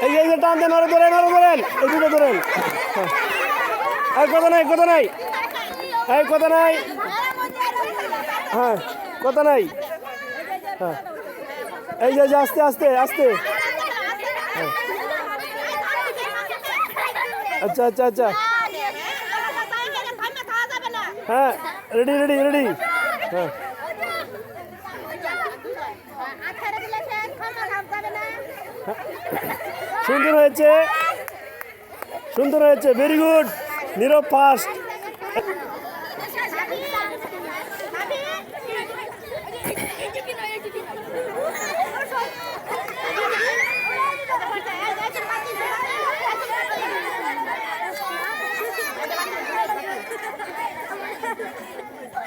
দেন টান দেন আরও ধরেন আরও ধরেন এই দুটো ধরেন হ্যাঁ। এই কথা নাই কথা নাই এই কথা নাই হ্যাঁ কথা নাই হ্যাঁ এই যে এই যে, আস্তে আস্তে আস্তে আচ্ছা আচ্ছা আচ্ছা হ্যাঁ রেডি রেডি রেডি হ্যাঁ সুন্দর হয়েছে। সুন্দর হয়েছে ভেরি গুড নীরব ফার্স্ট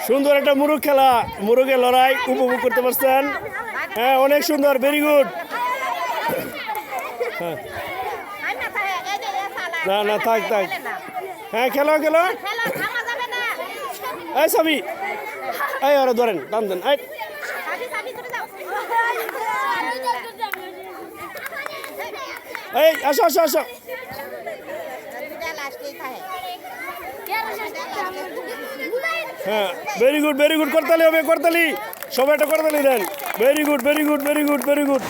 সুন্দর একটা মুরুগ খেলা মুরুগের লড়াই উপভোগ করতে পারছেন। হ্যাঁ অনেক সুন্দর ভেরি গুড না না থাক থাক। হ্যাঁ খেলো খেলো। এই সবই এই ওরা ধরেন টান দেন এই। সাবি সাবি এই আসো আসো আসো। হ্যাঁ ভেরি গুড ভেরি গুড করতালি হবে করতালি। সবাই একটা করতালি দেন। Very good very good very good very good